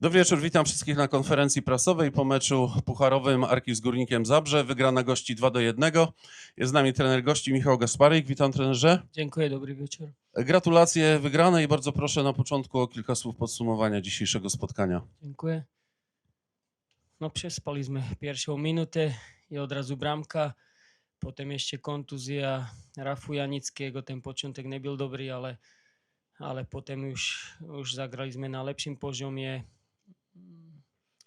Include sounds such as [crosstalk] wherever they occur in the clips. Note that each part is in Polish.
Dobry wieczór, witam wszystkich na konferencji prasowej po meczu pucharowym Arki z Górnikiem Zabrze. Wygrana gości 2 do 1. Jest z nami trener gości Michał Gasparyk. Witam trenerze. Dziękuję, dobry wieczór. Gratulacje wygranej i bardzo proszę na początku o kilka słów podsumowania dzisiejszego spotkania. Dziękuję. No przespaliśmy pierwszą minutę i od razu bramka. Potem jeszcze kontuzja Rafu Janickiego. Ten początek nie był dobry, ale, ale potem już, już zagraliśmy na lepszym poziomie.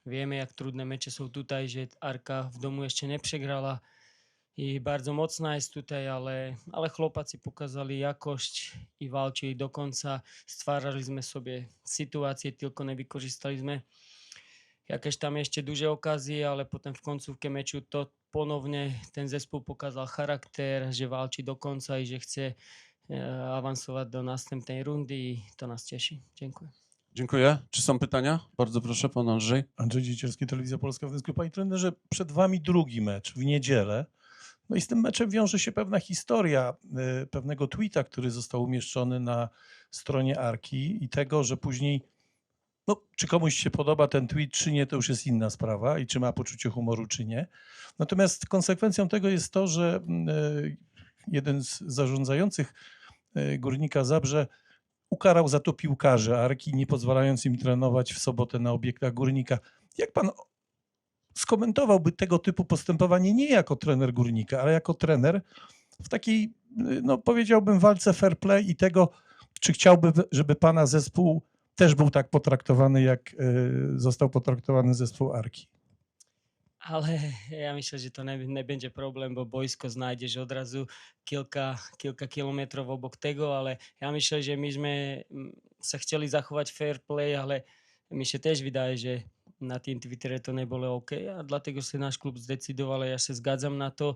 Wiemy, jak trudne mecze są tutaj, że Arka w domu jeszcze nie i bardzo mocna jest tutaj, ale, ale chłopacy pokazali jakość i walczyli do końca. Stwarzaliśmy sobie sytuację, tylko nie wykorzystaliśmy jakieś tam jeszcze duże okazje, ale potem w końcówce meczu to ponownie ten zespół pokazał charakter, że walczy do końca i że chce e, awansować do następnej rundy to nas cieszy. Dziękuję. Dziękuję. Czy są pytania? Bardzo proszę, pan Andrzej. Andrzej Dziecielski, Telewizja Polska w Gdańsku. Panie trenerze, przed wami drugi mecz w niedzielę. No i z tym meczem wiąże się pewna historia y, pewnego tweeta, który został umieszczony na stronie Arki i tego, że później, no, czy komuś się podoba ten tweet, czy nie, to już jest inna sprawa i czy ma poczucie humoru, czy nie. Natomiast konsekwencją tego jest to, że y, jeden z zarządzających y, Górnika Zabrze ukarał za to piłkarzy Arki, nie pozwalając im trenować w sobotę na obiektach Górnika. Jak pan skomentowałby tego typu postępowanie nie jako trener Górnika, ale jako trener w takiej, no powiedziałbym, walce fair play i tego, czy chciałby, żeby pana zespół też był tak potraktowany, jak y, został potraktowany zespół Arki? Ale [laughs] ja myślę, że to nie, nie będzie problem, bo boisko znajdziesz od razu kilka, kilka kilometrów obok tego, ale ja myślę, że myśmy se chcieli zachować fair play, ale mi się też wydaje, że na tym Twitterze to nie było OK, a dlatego się nasz klub zdecydował, ja się zgadzam na to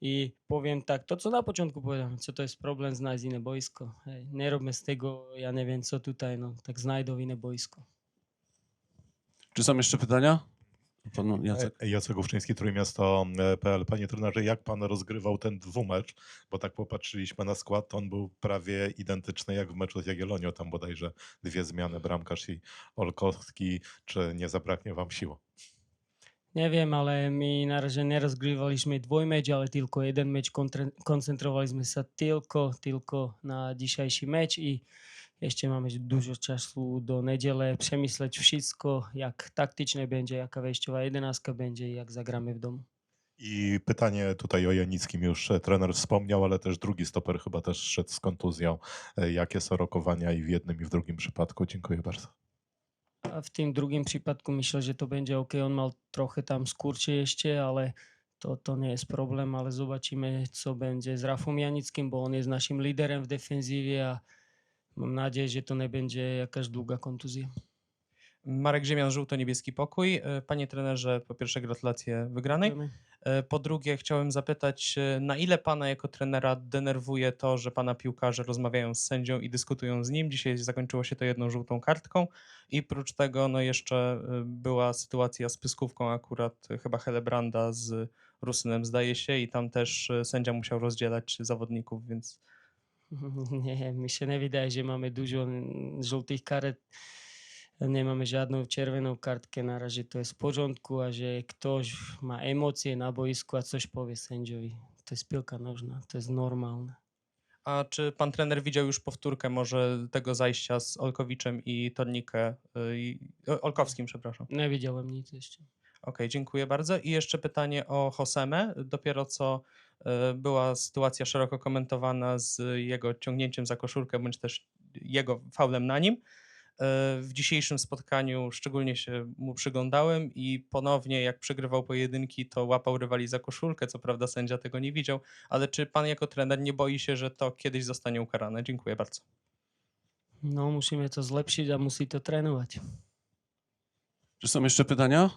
i powiem tak, to co na początku powiedziałem, co to jest problem, znaleźć inne boisko. Hej, nie z tego, ja nie wiem co tutaj, no tak znajdą inne boisko. Czy są jeszcze pytania? Pan Jacek. E, Jacek Ówczyński, Trójmiasto.pl. Panie trenerze, jak pan rozgrywał ten dwumecz? Bo tak popatrzyliśmy na skład, to on był prawie identyczny jak w meczu z Jagiellonią. Tam bodajże dwie zmiany, bramkarz i Olkowski. Czy nie zabraknie wam sił? Nie wiem, ale my na razie nie rozgrywaliśmy dvojmeč, ale tylko jeden. Kontre- koncentrowaliśmy się tylko, tylko na dzisiejszy mecz i jeszcze mamy dużo czasu do niedzielę przemyśleć wszystko, jak taktycznie będzie, jaka wejściowa jedenastka będzie i jak zagramy w domu. I pytanie tutaj o Janickim już e, trener wspomniał, ale też drugi stoper chyba też szedł z kontuzją. E, Jakie są rokowania i w jednym i w drugim przypadku? Dziękuję bardzo. A w tym drugim przypadku myślę, że to będzie ok. On miał trochę tam skurcze jeszcze, ale to, to nie jest problem, ale zobaczymy, co będzie z Rafą Janickim, bo on jest naszym liderem w defensywie, a mam nadzieję, że to nie będzie jakaś długa kontuzja. Marek Ziemian, Żółto-Niebieski Pokój. E, Panie trenerze, po pierwsze gratulacje wygranej. E, Po drugie chciałem zapytać, e, na ile pana jako trenera denerwuje to, że pana piłkarze rozmawiają z sędzią i dyskutują z nim? Dzisiaj zakończyło się to jedną żółtą kartką i prócz tego no jeszcze była sytuacja z pyskówką akurat chyba Helebranda z Rusynem zdaje się i tam też sędzia musiał rozdzielać zawodników, więc [laughs] Nie, mi się nie wydaje, że mamy dużo żółtych karet. Nie mamy żadną czerwoną kartkę. Na razie to jest w porządku, a że ktoś ma emocje na boisku, a coś powie sędziowi. To jest piłka nożna, to jest normalne. A czy pan trener widział już powtórkę może tego zajścia z Olkowiczem i Tornikę, y, i, Olkowskim, przepraszam. Nie widziałem nic jeszcze. Okej, dziękuję bardzo. I jeszcze pytanie o Josemę. Dopiero co była sytuacja szeroko komentowana z jego ciągnięciem za koszulkę, bądź też jego faulem na nim. Y, W dzisiejszym spotkaniu szczególnie się mu przyglądałem i ponownie jak przegrywał pojedynki, to łapał rywali za koszulkę. Co prawda sędzia tego nie widział, ale czy pan jako trener nie boi się, że to kiedyś zostanie ukarane? Dziękuję bardzo. No, musimy to zlepszyć, a musi to trenować. Czy są jeszcze pytania?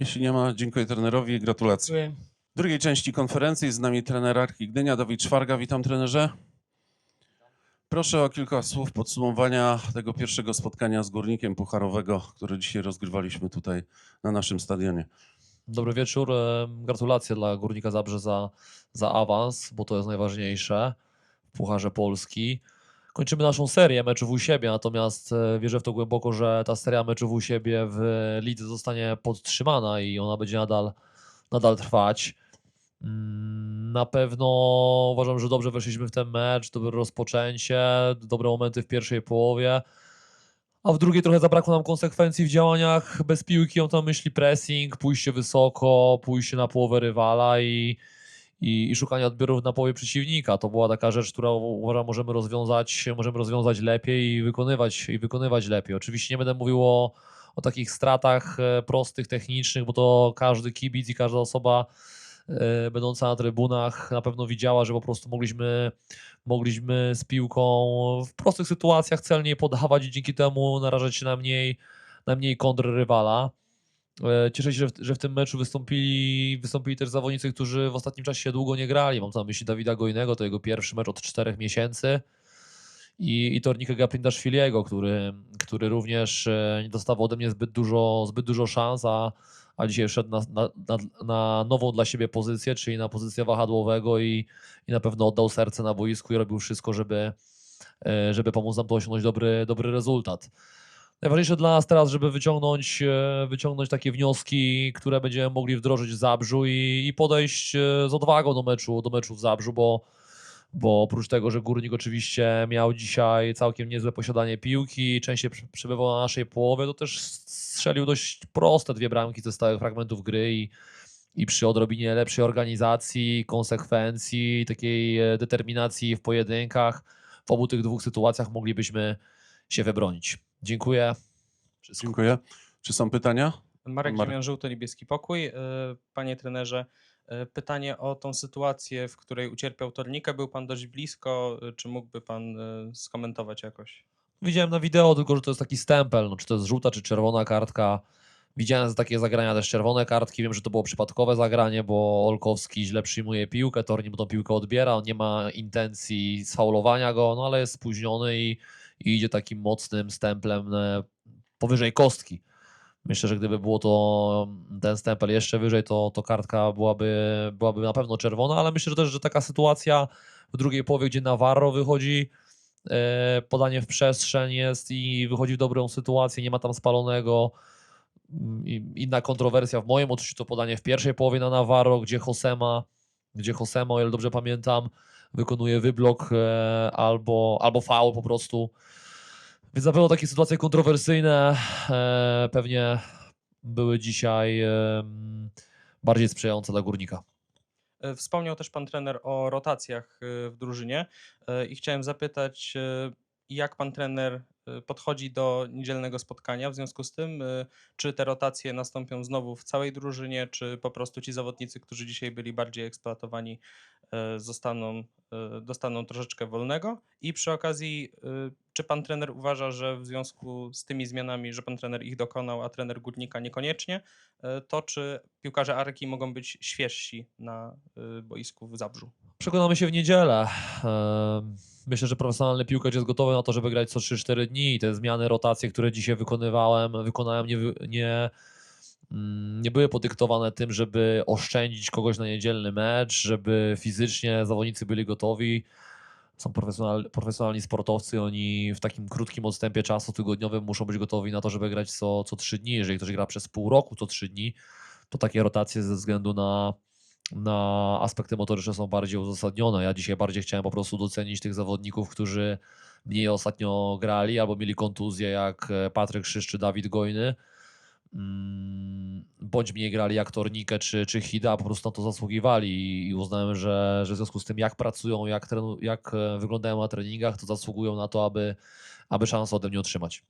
Jeśli nie ma, dziękuję trenerowi i gratulacje. Dziękuję. W drugiej części konferencji z nami trener Arki Gdynia, Dawid Szwarga. Witam trenerze. Proszę o kilka słów podsumowania tego pierwszego spotkania z Górnikiem Pucharowego, które dzisiaj rozgrywaliśmy tutaj na naszym stadionie. Dobry wieczór. e, Gratulacje dla Górnika Zabrze za, za awans, bo to jest najważniejsze w Pucharze Polski. kończymy naszą serię meczów u siebie, natomiast e, wierzę w to głęboko, że ta seria meczów u siebie w lidze zostanie podtrzymana i ona będzie nadal, nadal trwać. Mm, Na pewno uważam, że dobrze weszliśmy w ten mecz, dobre rozpoczęcie, dobre momenty w pierwszej połowie. A w drugiej trochę zabrakło nam konsekwencji w działaniach bez piłki. On tam myśli pressing, pójście wysoko, pójście na połowę rywala i, i, i szukanie odbiorów na połowie przeciwnika. To była taka rzecz, która uważam możemy rozwiązać, możemy rozwiązać lepiej i wykonywać, i wykonywać lepiej. Oczywiście nie będę mówił o, o takich stratach e, prostych, technicznych, bo to każdy kibic i każda osoba będąca na trybunach na pewno widziała, że po prostu mogliśmy, mogliśmy z piłką w prostych sytuacjach celnie podawać i dzięki temu narażać się na mniej, na mniej kontr rywala. E, Cieszę się, że w, że w tym meczu wystąpili, wystąpili też zawodnicy, którzy w ostatnim czasie długo nie grali. Mam na myśli Dawida Gojnego, to jego pierwszy mecz od czterech miesięcy i, i Tornika Gaprindaszwiliego, który, który również e, nie dostawał ode mnie zbyt dużo, zbyt dużo szans, a, a dzisiaj wszedł na, na, na, nową dla siebie pozycję, czyli na pozycję wahadłowego i, i na pewno oddał serce na boisku i robił wszystko, żeby, e, żeby pomóc nam tu osiągnąć dobry, dobry rezultat. Najważniejsze dla nas teraz, żeby wyciągnąć, e, wyciągnąć takie wnioski, które będziemy mogli wdrożyć w Zabrzu i, i podejść e, z odwagą do meczu, do meczu w Zabrzu, bo, bo oprócz tego, że Górnik oczywiście miał dzisiaj całkiem niezłe posiadanie piłki, częściej przebywał na naszej połowie, to też strzelił dość proste dwie bramki ze stałych fragmentów gry i, i przy odrobinie lepszej organizacji, konsekwencji, takiej e, determinacji w pojedynkach, w obu tych dwóch sytuacjach moglibyśmy się wybronić. Dziękuję. Wszystko. Dziękuję. Czy są pytania? Marek. Ziemian, Żółto-Niebieski Pokój. E, Panie trenerze, pytanie o tą sytuację, w której ucierpiał Tornika. Był pan dość blisko. E, Czy mógłby pan e, skomentować jakoś? Widziałem na wideo tylko, że to jest taki stempel, no, czy to jest żółta, czy czerwona kartka. Widziałem takie zagrania też czerwone kartki. Wiem, że to było przypadkowe zagranie, bo Olkowski źle przyjmuje piłkę, Torni mu tą piłkę odbiera, on nie ma intencji sfaulowania go, no ale jest spóźniony i, i idzie takim mocnym stemplem e, powyżej kostki. Myślę, że gdyby było to ten stempel jeszcze wyżej, to, to kartka byłaby, byłaby na pewno czerwona, ale myślę że też, że taka sytuacja w drugiej połowie, gdzie Navarro wychodzi, e, podanie w przestrzeń jest i wychodzi w dobrą sytuację, nie ma tam spalonego. Mm, inna kontrowersja w moim odczuciu to podanie w pierwszej połowie na Navarro, gdzie Josema, gdzie Josema, o ile dobrze pamiętam, wykonuje wyblok e, albo, albo faul po prostu. Więc na pewno takie sytuacje kontrowersyjne e, pewnie były dzisiaj em, bardziej sprzyjające dla górnika. E, Wspomniał też pan trener o rotacjach e, w drużynie e, i chciałem zapytać, e, jak pan trener e, podchodzi do niedzielnego spotkania w związku z tym, e, czy te rotacje nastąpią znowu w całej drużynie, czy po prostu ci zawodnicy, którzy dzisiaj byli bardziej eksploatowani, e, zostaną, e, dostaną troszeczkę wolnego i przy okazji, e, czy pan trener uważa, że w związku z tymi zmianami, że pan trener ich dokonał, a trener Górnika niekoniecznie, e, to czy piłkarze Arki mogą być świeżsi na e, boisku w Zabrzu? Przekonamy się w niedzielę. Myślę, że profesjonalny piłkarz jest gotowy na to, żeby grać co 3-4 dni te zmiany, rotacje, które dzisiaj wykonywałem, wykonałem nie, nie, nie były podyktowane tym, żeby oszczędzić kogoś na niedzielny mecz, żeby fizycznie zawodnicy byli gotowi. Są profesjonal, profesjonalni sportowcy, oni w takim krótkim odstępie czasu tygodniowym muszą być gotowi na to, żeby grać co, co 3 dni. Jeżeli ktoś gra przez pół roku co 3 dni, to takie rotacje ze względu na, na aspekty motoryczne są bardziej uzasadnione. Ja dzisiaj bardziej chciałem po prostu docenić tych zawodników, którzy mniej ostatnio grali albo mieli kontuzję, jak e, Patryk Szysz czy Dawid Gojny, Mm, bądź mniej grali jak czy, czy Hida, po prostu na to zasługiwali i- uznałem, że, że w związku z tym jak pracują, jak, trenu, jak e, wyglądają na treningach, to zasługują na to, aby, aby szansę ode mnie otrzymać.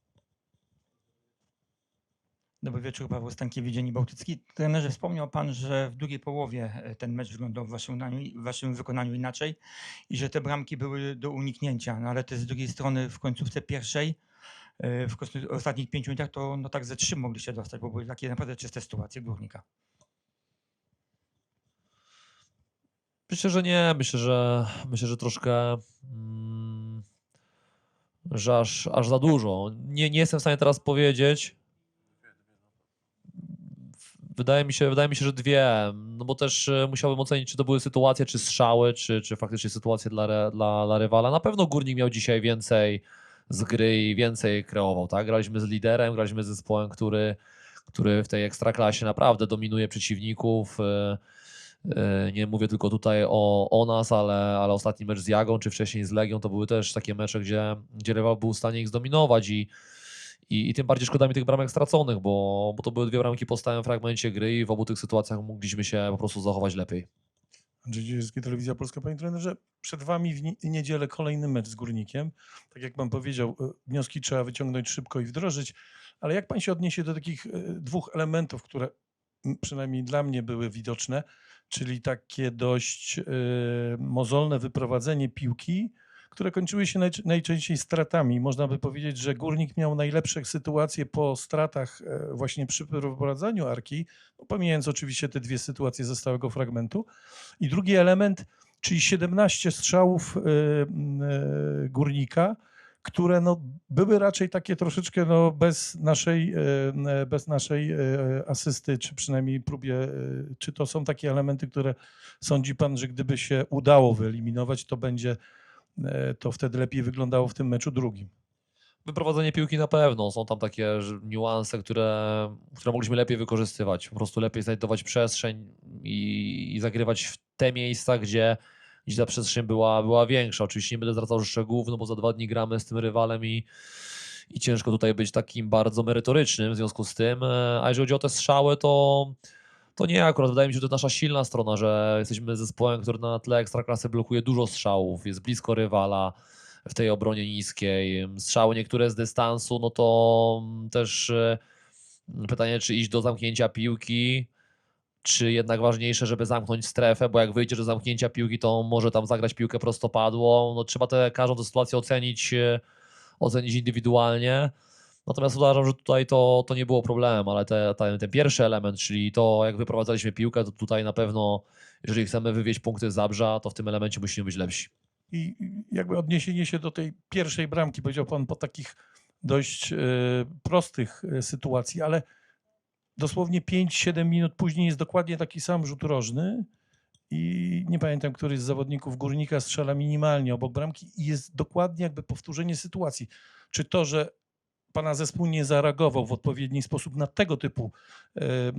Dobry wieczór, Paweł Stankiewicz, Dziennik Bałtycki. Trenerze, wspomniał Pan, że w drugiej połowie e, ten mecz wyglądał w waszym, w waszym wykonaniu inaczej i że te bramki były do uniknięcia, no ale też z drugiej strony w końcówce pierwszej, w końcu- ostatnich pięciu minutach to no tak ze trzy mogli się dostać, bo były takie naprawdę czyste sytuacje górnika. Myślę, że nie. Myślę, że myślę, że troszkę. Mm, że aż, aż za dużo. Nie, nie jestem w stanie teraz powiedzieć. Wydaje mi się, wydaje mi się, że dwie. No bo też e, musiałbym ocenić, czy to były sytuacje, czy strzały, czy, czy faktycznie sytuacje dla, dla, dla rywala. Na pewno Górnik miał dzisiaj więcej z gry i więcej kreował, tak? Graliśmy z liderem, graliśmy z zespołem, który, który w tej ekstraklasie naprawdę dominuje przeciwników. e, e, Nie mówię tylko tutaj o, o nas, ale, ale ostatni mecz z Jagą, czy wcześniej z Legią, to były też takie mecze, gdzie, gdzie był w stanie ich zdominować i, i, i tym bardziej szkoda mi tych bramek straconych, bo, bo to były dwie bramki po stałym fragmencie gry i w obu tych sytuacjach mogliśmy się po prostu zachować lepiej. Andrzej Dziedzicki, Telewizja Polska. Panie trenerze, przed wami w nie- niedzielę kolejny mecz z Górnikiem. Tak jak pan powiedział, e, wnioski trzeba wyciągnąć szybko i wdrożyć, ale jak pan się odniesie do takich e, dwóch elementów, które przynajmniej dla mnie były widoczne, czyli takie dość e, mozolne wyprowadzenie piłki, które kończyły się najcz- najczęściej stratami. Można by powiedzieć, że Górnik miał najlepsze sytuacje po stratach e, właśnie przy wyprowadzaniu Arki, no, pomijając oczywiście te dwie sytuacje ze stałego fragmentu. I drugi element, czyli 17 strzałów y, y, górnika, które no, były raczej takie troszeczkę no, bez, naszej, bez naszej asysty, czy przynajmniej próbie. Czy to są takie elementy, które sądzi pan, że gdyby się udało wyeliminować, to będzie to wtedy lepiej wyglądało w tym meczu drugim? Wyprowadzenie piłki na pewno. Są tam takie niuanse, które, które mogliśmy lepiej wykorzystywać. Po prostu lepiej znajdować przestrzeń i, i zagrywać w te miejsca, gdzie, gdzie ta przestrzeń była, była większa. Oczywiście nie będę zwracał szczegółów, no bo za dwa dni gramy z tym rywalem i, i ciężko tutaj być takim bardzo merytorycznym w związku z tym. E, A jeżeli chodzi o te strzały, to, to nie akurat. Wydaje mi się, że to nasza silna strona, że jesteśmy zespołem, który na tle ekstraklasy blokuje dużo strzałów, jest blisko rywala w tej obronie niskiej. Strzały niektóre z dystansu, no to mm, też e, pytanie, czy iść do zamknięcia piłki, czy jednak ważniejsze, żeby zamknąć strefę, bo jak wyjdzie do zamknięcia piłki, to może tam zagrać piłkę prostopadłą. No, trzeba tę każdą tę sytuację ocenić, e, ocenić indywidualnie. Natomiast uważam, że tutaj to, to nie było problemem, ale te, te, ten pierwszy element, czyli to, jak wyprowadzaliśmy piłkę, to tutaj na pewno, jeżeli chcemy wywieźć punkty z Zabrza, to w tym elemencie musimy być lepsi. I i jakby odniesienie się do tej pierwszej bramki, powiedział pan po takich dość e, prostych e, sytuacji, ale dosłownie 5-7 minut później jest dokładnie taki sam rzut rożny i nie pamiętam, który z zawodników Górnika strzela minimalnie obok bramki i jest dokładnie jakby powtórzenie sytuacji. Czy to, że pana zespół nie zareagował w odpowiedni sposób na tego typu e, e,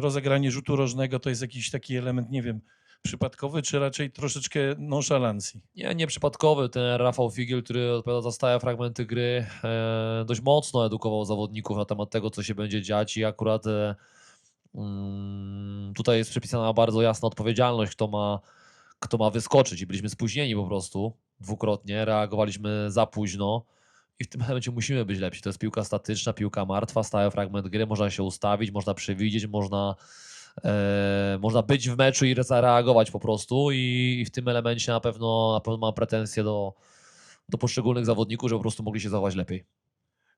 rozegranie rzutu rożnego, to jest jakiś taki element, nie wiem, przypadkowy, czy raczej troszeczkę nonszalancji? Nie, nieprzypadkowy. Ten Rafał Figiel, który odpowiada za stałe fragmenty gry, e, dość mocno edukował zawodników na temat tego, co się będzie dziać. I akurat mm, tutaj jest przypisana bardzo jasna odpowiedzialność, kto ma, kto ma wyskoczyć. I byliśmy spóźnieni po prostu dwukrotnie, reagowaliśmy za późno i w tym momencie musimy być lepsi. To jest piłka statyczna, piłka martwa, stały fragment gry, można się ustawić, można przewidzieć, można e, można być w meczu i zareagować po prostu i, i w tym elemencie na pewno, na pewno mam pretensje do, do poszczególnych zawodników, że po prostu mogli się zachować lepiej.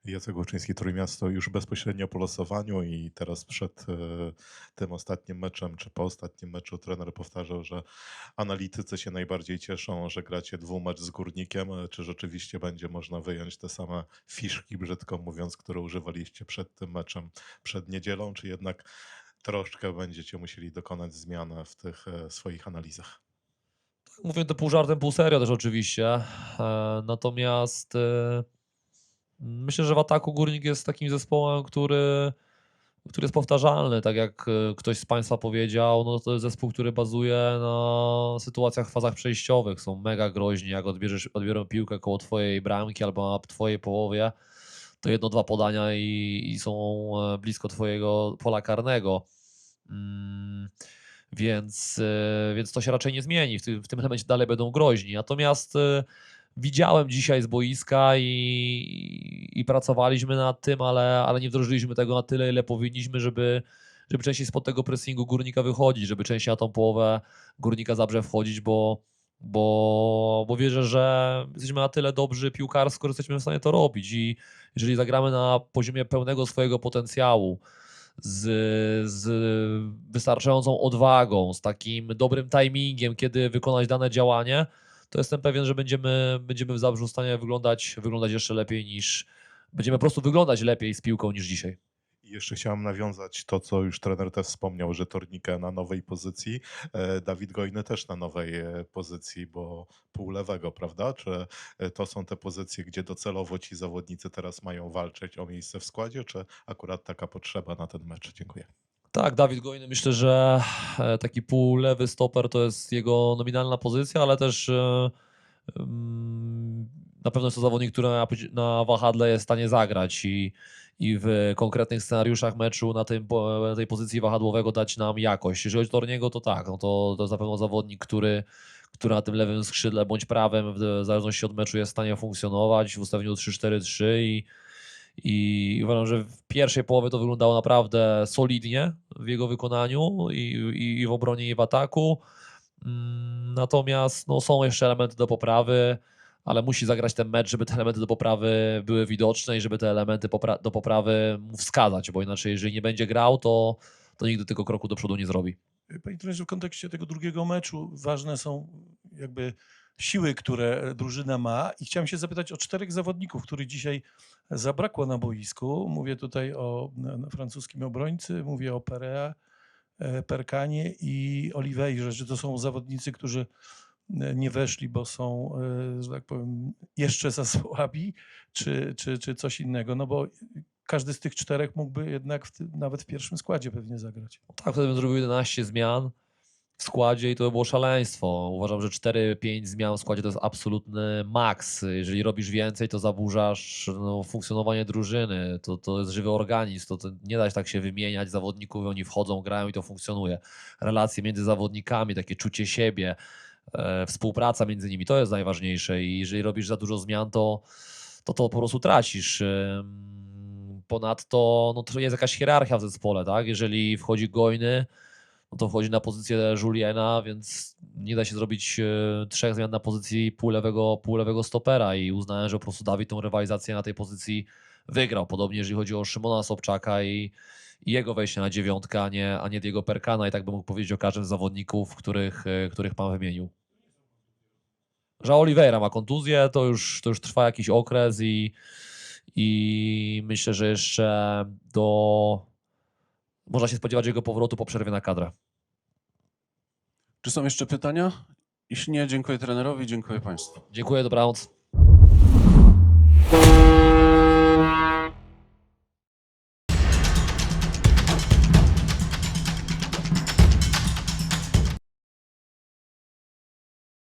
Jacek Łuczyński, Trójmiasto już bezpośrednio po losowaniu i teraz przed e, tym ostatnim meczem, czy po ostatnim meczu trener powtarzał, że analitycy się najbardziej cieszą, że gracie dwumecz z Górnikiem. E, Czy rzeczywiście będzie można wyjąć te same fiszki, brzydko mówiąc, które używaliście przed tym meczem, przed niedzielą, czy jednak troszkę będziecie musieli dokonać zmiany w tych e, swoich analizach? Mówię to pół żartem, pół serio też oczywiście. Natomiast myślę, że w ataku Górnik jest takim zespołem, który, który jest powtarzalny. Tak jak e, ktoś z Państwa powiedział, no to jest zespół, który bazuje na sytuacjach w fazach przejściowych. Są mega groźni, jak odbierzesz, odbiorą piłkę koło Twojej bramki albo na Twojej połowie, to jedno, dwa podania i, i są e, blisko Twojego pola karnego. Mm, więc, e, więc to się raczej nie zmieni. W tym, w tym elemencie dalej będą groźni. Natomiast widziałem dzisiaj z boiska i, i pracowaliśmy nad tym, ale, ale nie wdrożyliśmy tego na tyle, ile powinniśmy, żeby, żeby częściej spod tego pressingu górnika wychodzić, żeby częściej na tą połowę górnika zabrze wchodzić, bo, bo, bo wierzę, że jesteśmy na tyle dobrzy piłkarsko, że jesteśmy w stanie to robić. I jeżeli zagramy na poziomie pełnego swojego potencjału, z, z wystarczającą odwagą, z takim dobrym timingiem, kiedy wykonać dane działanie, to jestem pewien, że będziemy, będziemy w Zabrzu w stanie wyglądać, wyglądać jeszcze lepiej niż. Będziemy po prostu wyglądać lepiej z piłką niż dzisiaj. I jeszcze chciałem nawiązać to, co już trener też wspomniał, że Tornikę na nowej pozycji, e, Dawid Gojny też na nowej e, pozycji, bo pół lewego, prawda? Czy e, to są te pozycje, gdzie docelowo ci zawodnicy teraz mają walczyć o miejsce w składzie, czy akurat taka potrzeba na ten mecz? Dziękuję. Tak, Dawid Gojny myślę, że e, taki półlewy stoper to jest jego nominalna pozycja, ale też e, na pewno jest to zawodnik, który na, wahadle jest w stanie zagrać i, i w konkretnych scenariuszach meczu na, tym, na tej pozycji wahadłowego dać nam jakość. Jeżeli chodzi o Torniego, to tak, no to, to jest na pewno zawodnik, który, który na tym lewym skrzydle bądź prawym, w zależności od meczu jest w stanie funkcjonować w ustawieniu 3-4-3 i i uważam, że w pierwszej połowie to wyglądało naprawdę solidnie w jego wykonaniu i, i, w obronie, i w ataku. Mm, Natomiast no, są jeszcze elementy do poprawy, ale musi zagrać ten mecz, żeby te elementy do poprawy były widoczne i żeby te elementy popra- do poprawy mu wskazać, bo inaczej, jeżeli nie będzie grał, to, to nigdy tego kroku do przodu nie zrobi. Panie trenerze, w kontekście tego drugiego meczu ważne są jakby siły, które drużyna ma i chciałem się zapytać o czterech zawodników, których dzisiaj zabrakło na boisku. Mówię tutaj o n- francuskim obrońcy, mówię o Perea, e, Perkanie i Oliveirze, że to są zawodnicy, którzy e, nie weszli, bo są, e, że tak powiem, jeszcze za słabi, czy, czy, czy coś innego, no bo każdy z tych czterech mógłby jednak w, nawet w pierwszym składzie pewnie zagrać. Tak, wtedy bym zrobił 11 zmian w składzie i to by było szaleństwo. Uważam, że 4-5 zmian w składzie to jest absolutny maks. Jeżeli robisz więcej, to zaburzasz no, funkcjonowanie drużyny. To, to jest żywy organizm. To, to nie da się tak się wymieniać zawodników, oni wchodzą, grają i to funkcjonuje. Relacje między zawodnikami, takie czucie siebie, e, współpraca między nimi, to jest najważniejsze i jeżeli robisz za dużo zmian, to to, to po prostu tracisz. Ym, Ponadto no, to jest jakaś hierarchia w zespole, tak? Jeżeli wchodzi Gojny, no to wchodzi na pozycję Juliena, więc nie da się zrobić e, trzech zmian na pozycji półlewego, półlewego stopera i uznałem, że po prostu Dawid tą rywalizację na tej pozycji wygrał. Podobnie jeżeli chodzi o Szymona Sobczaka i, i jego wejście na dziewiątkę, a nie, a nie Diego Perkana i tak bym mógł powiedzieć o każdym z zawodników, których, e, których pan wymienił. Że Oliveira ma kontuzję, to już, to już trwa jakiś okres i, i myślę, że jeszcze do można się spodziewać jego powrotu po przerwie na kadrę. Czy są jeszcze pytania? Jeśli nie, dziękuję trenerowi, dziękuję Państwu. Dziękuję, dobranoc.